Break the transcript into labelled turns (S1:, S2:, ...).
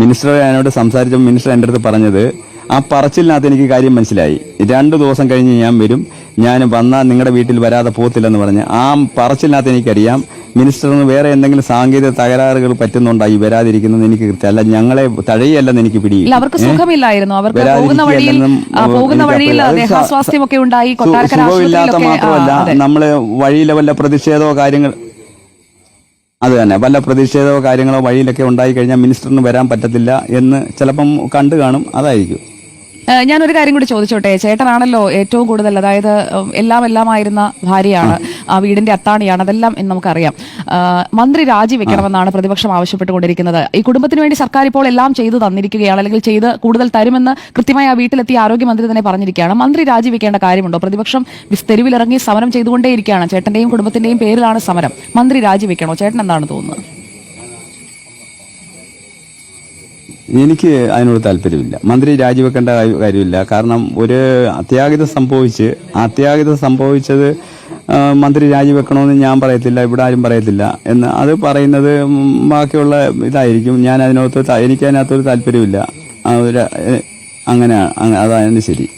S1: Minister എന്നോട് സംസാരിച്ചപ്പോൾ minister എന്റെ അടുത്ത് പറഞ്ഞത് ആ പറച്ചിലിനകത്ത് എനിക്ക് കാര്യം മനസ്സിലായി. രണ്ട് ദിവസം കഴിഞ്ഞ് ഞാൻ വരും. ഞാൻ വന്നാൽ നിങ്ങളുടെ വീട്ടിൽ വരാതെ പോകത്തില്ലെന്ന് പറഞ്ഞ് ആ പറച്ചിലിനകത്ത് എനിക്കറിയാം. മിനിസ്റ്ററിന് വേറെ എന്തെങ്കിലും സാങ്കേതിക തകരാറുകൾ പറ്റുന്നുണ്ടായി വരാതിരിക്കുന്നത് എനിക്ക് കൃത്യമല്ല ഞങ്ങളെ തഴയല്ലെന്ന് എനിക്ക്
S2: പിടി
S1: പിടിയില്ല
S2: അവർക്ക് സുഖമില്ലായിരുന്നു. അവർക്ക് പോകുന്ന വഴിയിൽ പോകുന്ന വഴിയിൽ ദേഹാസ്വാസ്ഥ്യമൊക്കെ ഉണ്ടായി.
S1: സുഖമില്ലാത്ത മാത്രമല്ല നമ്മൾ വഴിയിലെ വല്ല പ്രതിഷേധമോ കാര്യങ്ങൾ അത് തന്നെ. വല്ല പ്രതിഷേധമോ കാര്യങ്ങളോ വഴിയിലൊക്കെ ഉണ്ടായി കഴിഞ്ഞാൽ മിനിസ്റ്ററിന് വരാൻ പറ്റത്തില്ല എന്ന് ചിലപ്പം കണ്ടു കാണും. അതായിരിക്കും.
S2: ഞാനൊരു കാര്യം കൂടി ചോദിച്ചോട്ടെ? ചേട്ടനാണല്ലോ ഏറ്റവും കൂടുതൽ അതായത് എല്ലാം എല്ലാം എല്ലാമായിരുന്ന ഭാര്യയാണ്. ആ വീടിന്റെ അത്താണിയാണ് അതെല്ലാം എന്ന് നമുക്കറിയാം. മന്ത്രി രാജിവെക്കണമെന്നാണ് പ്രതിപക്ഷം ആവശ്യപ്പെട്ടുകൊണ്ടിരിക്കുന്നത്. ഈ കുടുംബത്തിന് വേണ്ടി സർക്കാർ ഇപ്പോൾ എല്ലാം ചെയ്തു തന്നിരിക്കുകയാണ് അല്ലെങ്കിൽ ചെയ്ത് കൂടുതൽ തരുമെന്ന് കൃത്യമായി ആ വീട്ടിലെത്തിയ ആരോഗ്യമന്ത്രി തന്നെ പറഞ്ഞിരിക്കുകയാണ്. മന്ത്രി രാജിവെക്കേണ്ട കാര്യമുണ്ടോ? പ്രതിപക്ഷം തെരുവിലിറങ്ങി സമരം ചെയ്തുകൊണ്ടേയിരിക്കുകയാണ്. ചേട്ടന്റെയും കുടുംബത്തിന്റെയും പേരിലാണ് സമരം. മന്ത്രി രാജിവെക്കണോ ചേട്ടൻ എന്താണ് തോന്നുന്നത്?
S1: എനിക്ക് അതിനോട് താല്പര്യമില്ല. മന്ത്രി രാജിവെക്കേണ്ട കാര്യ- കാര്യമില്ല. കാരണം ഒരു അത്യാഹിതം സംഭവിച്ച് അത്യാഹിതം സംഭവിച്ചത് മന്ത്രി രാജിവെക്കണമെന്ന് ഞാൻ പറയത്തില്ല ഇവിടെ ആരും പറയത്തില്ല. എന്ന് അത് പറയുന്നത് ബാക്കിയുള്ള ഇതായിരിക്കും. ഞാൻ അതിനകത്ത് എനിക്ക് അതിനകത്തൊരു താല്പര്യമില്ല. അങ്ങനെ അങ്ങ- അതാണ് ശരി.